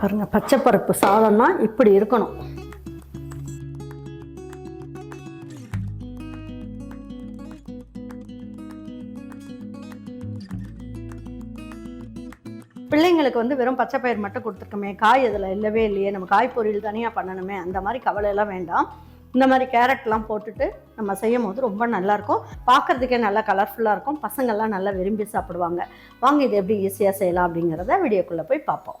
பாருங்க பச்சைப்பருப்பு சாதம்னா இப்படி இருக்கணும். பிள்ளைங்களுக்கு வந்து வெறும் பச்சை பயிர் மட்டும் கொடுத்துருக்கோமே காய் இதில் இல்லவே இல்லையே நம்ம காய் பொரியல் தனியாக பண்ணணுமே அந்த மாதிரி கவலையெல்லாம் வேண்டாம். இந்த மாதிரி கேரட்லாம் போட்டுட்டு நம்ம செய்யும் போது ரொம்ப நல்லாயிருக்கும் பார்க்குறதுக்கே நல்லா கலர்ஃபுல்லாக இருக்கும். பசங்கள்லாம் நல்லா விரும்பி சாப்பிடுவாங்க. வாங்க இது எப்படி ஈஸியாக செய்யலாம் அப்படிங்கிறத வீடியோக்குள்ளே போய் பார்ப்போம்.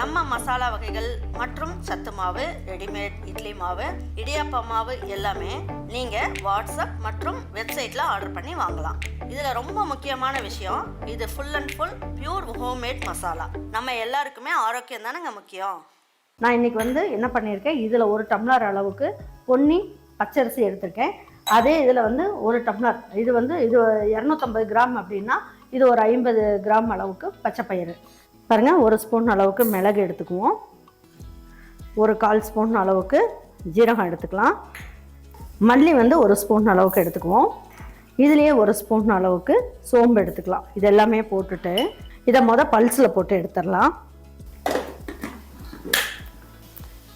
நம்ம மசாலா வகைகள் மற்றும் சத்து மாவு ரெடிமேட் இட்லி மாவு இடியாப்ப மாவு எல்லாமே நீங்கள் வாட்ஸ்அப் மற்றும் வெப்சைட்டில் ஆர்டர் பண்ணி வாங்கலாம். இதில் ரொம்ப முக்கியமான விஷயம் இது full and full pure homemade masala. நம்ம எல்லாருக்குமே ஆரோக்கியம் தானேங்க முக்கியம்? நான் இன்னைக்கு வந்து என்ன பண்ணியிருக்கேன் இதில் ஒரு டம்ளர் அளவுக்கு பொன்னி பச்சரிசி எடுத்திருக்கேன். அதே இதில் வந்து ஒரு டம்ளர் இது வந்து இது இரநூத்தம்பது கிராம் அப்படின்னா இது ஒரு ஐம்பது கிராம் அளவுக்கு பச்சை பயிறு பாருங்கள் ஒரு ஸ்பூன் அளவுக்கு மிளகு எடுத்துக்குவோம். ஒரு கால் ஸ்பூன் அளவுக்கு ஜீரகம் எடுத்துக்கலாம். மல்லி வந்து ஒரு ஸ்பூன் அளவுக்கு எடுத்துக்குவோம். இதுலேயே ஒரு ஸ்பூன் அளவுக்கு சோம்பு எடுத்துக்கலாம். இது எல்லாமே போட்டுட்டு இதை மொதல் பல்ஸில் போட்டு எடுத்துடலாம்.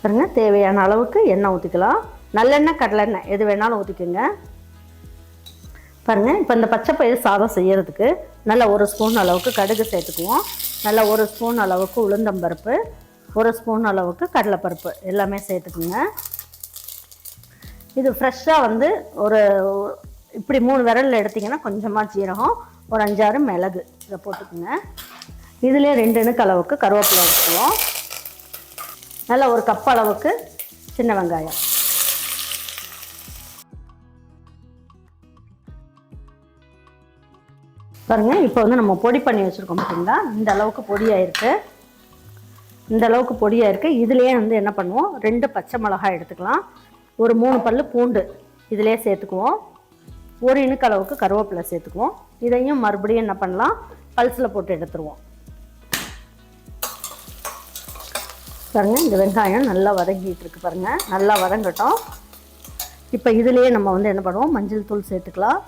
பாருங்க தேவையான அளவுக்கு எண்ணெய் ஊற்றிக்கலாம் நல்லெண்ணெய் கடலெண்ணெய் எது வேணாலும் ஊற்றிக்கோங்க பாருங்கள் இப்போ இந்த பச்சை பயிர் சாதம் செய்கிறதுக்கு நல்லா ஒரு ஸ்பூன் அளவுக்கு கடுகு சேர்த்துக்குவோம். நல்லா ஒரு ஸ்பூன் அளவுக்கு உளுந்தம்பருப்பு ஒரு ஸ்பூன் அளவுக்கு கடலைப்பருப்பு எல்லாமே சேர்த்துக்குங்க. இது ஃப்ரெஷ்ஷாக வந்து ஒரு இப்படி மூணு விரலில் எடுத்திங்கன்னா கொஞ்சமாக ஜீரகம் ஒரு அஞ்சாறு மிளகு இதை போட்டுக்குங்க. இதுலேயே ரெண்டு இணுக்கு அளவுக்கு கருவேப்பிலை வச்சுக்குவோம் நல்லா ஒரு கப் அளவுக்கு சின்ன வெங்காயம். பாருங்கள் இப்போ வந்து நம்ம பொடி பண்ணி வச்சுருக்கோம் பார்த்தீங்களா இந்த அளவுக்கு பொடியாயிருக்கு இந்த அளவுக்கு பொடியாயிருக்கு இதுலேயே வந்து என்ன பண்ணுவோம்? ரெண்டு பச்சை மிளகாய் எடுத்துக்கலாம். ஒரு மூணு பல் பூண்டு இதிலே சேர்த்துக்குவோம். ஒரு இணுக்கு அளவுக்கு கருவேப்பிலை சேர்த்துக்குவோம். இதையும் மறுபடியும் என்ன பண்ணலாம்? பல்ஸில் போட்டு எடுத்துருவோம். பாருங்கள் இந்த வெங்காயம் நல்லா வதங்கிட்டு இருக்கு பாருங்கள் நல்லா வதங்கட்டும். இப்போ இதுலேயே நம்ம வந்து என்ன பண்ணுவோம்? மஞ்சள் தூள் சேர்த்துக்கலாம்.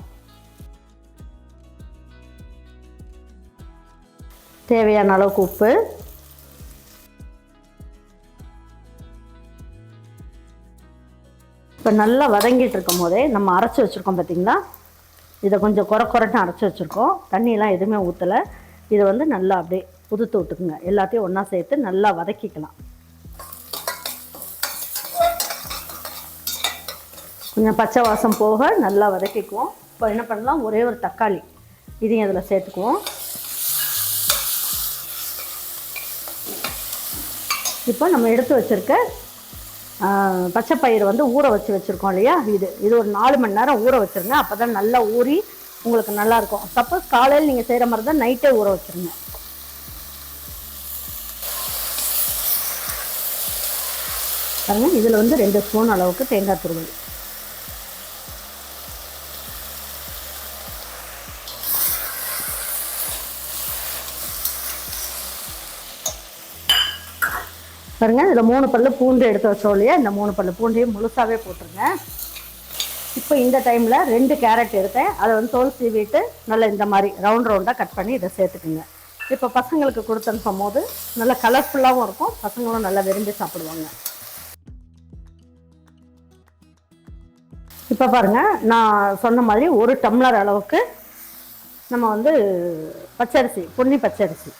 தேவையான அளவுக்கு உப்பு. இப்போ நல்லா வதங்கிட்டு இருக்கும் போதே நம்ம அரைச்சி வச்சுருக்கோம் பார்த்திங்களா இதை கொஞ்சம் குறை குறைட்டு அரைச்சி வச்சுருக்கோம். தண்ணியெலாம் எதுவுமே ஊற்றலை இதை வந்து நல்லா அப்படியே உதுத்து விட்டுக்குங்க. எல்லாத்தையும் ஒன்றா சேர்த்து நல்லா வதக்கிக்கலாம். கொஞ்சம் பச்சை வாசம் போக நல்லா வதக்கிக்குவோம். இப்போ என்ன பண்ணலாம்? ஒரே ஒரு தக்காளி இதையும் அதில் சேர்த்துக்குவோம். இப்போ நம்ம எடுத்து வச்சுருக்க பச்சை பயிர் வந்து ஊற வச்சு வச்சுருக்கோம் இல்லையா? இது இது ஒரு நாலு மணி நேரம் ஊற வச்சுருங்க. அப்போ தான் நல்லா ஊறி உங்களுக்கு நல்லாயிருக்கும் சப்போஸ் காலையில் நீங்கள் செய்கிற மாதிரி தான் நைட்டே ஊற வச்சுருங்க. பாருங்கள் இதில் வந்து ரெண்டு ஸ்பூன் அளவுக்கு தேங்காய் துருவல். பாருங்க இதில் மூணு பல்லு பூண்டு எடுத்து வச்சோம் இல்லையா? இந்த மூணு பல்லு பூண்டையும் முழுசாகவே போட்டுருங்க. இப்போ இந்த டைமில் ரெண்டு கேரட் எடுத்தேன். அதை வந்து தோல் சீவிட்டு நல்லா இந்த மாதிரி ரவுண்ட் ரவுண்டாக கட் பண்ணி இதை சேர்த்துக்குங்க. இப்போ பசங்களுக்கு கொடுத்து அனுப்பும் போது நல்லா கலர்ஃபுல்லாகவும் இருக்கும். பசங்களும் நல்லா விரும்பி சாப்பிடுவாங்க. இப்போ பாருங்கள் நான் சொன்ன மாதிரி ஒரு டம்ளர் அளவுக்கு நம்ம வந்து பச்சரிசி பொன்னி பச்சரிசி.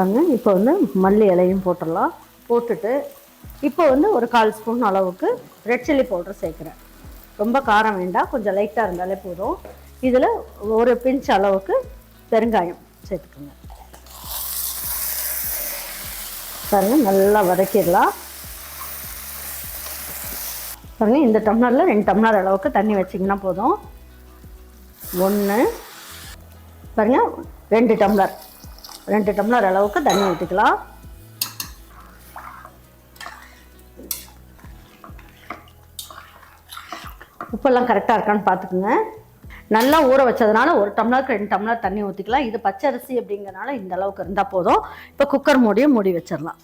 பாருங்க. இப்போ வந்து மல்லி இலையும் போட்டுடலாம். போட்டுட்டு இப்போ வந்து ஒரு கால் ஸ்பூன் அளவுக்கு ரெட் சில்லி பவுடர் சேர்க்குறேன். ரொம்ப காரம் வேண்டாம். கொஞ்சம் லைட்டாக இருந்தாலே போதும். இதில் ஒரு பிஞ்ச் அளவுக்கு பெருங்காயம் சேர்த்துக்கோங்க. பாருங்க நல்லா வதக்கிடலாம். பாருங்க இந்த டம்ளரில் ரெண்டு டம்ளர் அளவுக்கு தண்ணி வச்சிங்கன்னா போதும். ஒன்று பாருங்க ரெண்டு டம்ளர் ரெண்டு டம்ளர் அளவுக்கு தண்ணி ஊற்றிக்கலாம் உப்பெல்லாம் கரெக்டாக இருக்கான்னு பார்த்துக்குங்க நல்லா ஊற வச்சதுனால ஒரு டம்ளருக்கு ரெண்டு டம்ளர் தண்ணி ஊற்றிக்கலாம் இது பச்சரிசி அப்படிங்கிறனால இந்த அளவுக்கு இருந்தால் போதும். இப்போ குக்கர் மூடியும் மூடி வச்சிடலாம்.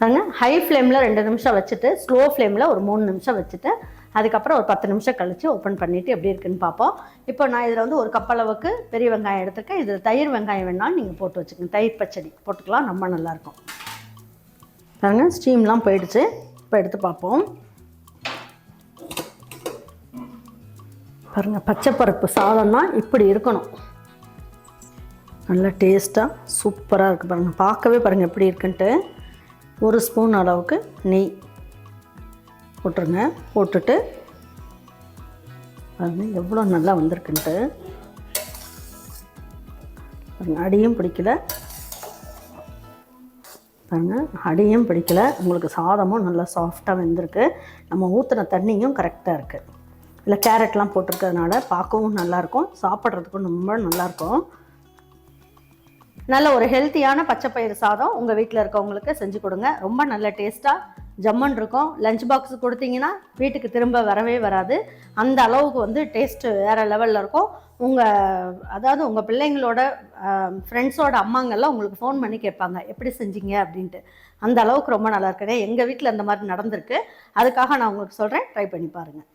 பாருங்க ஹை ஃப்ளேமில் ரெண்டு நிமிஷம் வச்சுட்டு ஸ்லோ ஃப்ளேமில் ஒரு மூணு நிமிஷம் வச்சுட்டு அதுக்கப்புறம் ஒரு பத்து நிமிஷம் கழித்து ஓப்பன் பண்ணிவிட்டு எப்படி இருக்குன்னு பார்ப்போம். இப்போ நான் இதில் வந்து ஒரு கப்பளவுக்கு பெரிய வெங்காயம் எடுத்துருக்கேன். இதில் தயிர் வெங்காயம் வேணாலும் நீங்கள் போட்டு வச்சுக்கோங்க. தயிர் பச்சடி போட்டுக்கலாம் ரொம்ப நல்லாயிருக்கும். பாருங்க ஸ்டீம்லாம் போயிடுச்சு. இப்போ எடுத்து பார்ப்போம். பாருங்க பச்சைப்பருப்பு சாதம்னா இப்படி இருக்கணும். நல்லா டேஸ்ட்டாக சூப்பராக இருக்குது பாருங்கள் பார்க்கவே பாருங்கள் எப்படி இருக்குன்ட்டு. ஒரு ஸ்பூன் அளவுக்கு நெய். போட்டுருங்க. போட்டுட்டு அது எவ்வளோ நல்லா வந்திருக்குன்ட்டு. அடியும் பிடிக்கல. பாருங்கள் அடியும் பிடிக்கல. உங்களுக்கு சாதமும் நல்லா சாஃப்டாக வெந்திருக்கு. நம்ம ஊற்றின தண்ணியும் கரெக்டாக இருக்குது இல்லை கேரட்லாம் போட்டிருக்கிறதுனால பார்க்கவும் நல்லாயிருக்கும். சாப்பிட்றதுக்கும் ரொம்ப நல்லாயிருக்கும். நல்ல ஒரு ஹெல்த்தியான பச்சை பயிர் சாதம் உங்கள் வீட்டில் இருக்கவங்களுக்கு செஞ்சு கொடுங்க. ரொம்ப நல்ல டேஸ்ட்டாக ஜம்மன் இருக்கும். லஞ்ச் பாக்ஸ் கொடுத்தீங்கன்னா வீட்டுக்கு திரும்ப வரவே வராது. அந்த அளவுக்கு வந்து டேஸ்ட்டு வேறு லெவலில் இருக்கும். உங்கள் அதாவது உங்கள் பிள்ளைங்களோட ஃப்ரெண்ட்ஸோட அம்மாங்கெல்லாம் உங்களுக்கு ஃபோன் பண்ணி கேட்பாங்க. எப்படி செஞ்சீங்க? அப்படின்ட்டு. அந்த அளவுக்கு ரொம்ப நல்லா இருக்குது எங்கள் வீட்டில் அந்த மாதிரி நடந்திருக்கு. அதுக்காக நான் உங்களுக்கு சொல்கிறேன் ட்ரை பண்ணி பாருங்கள்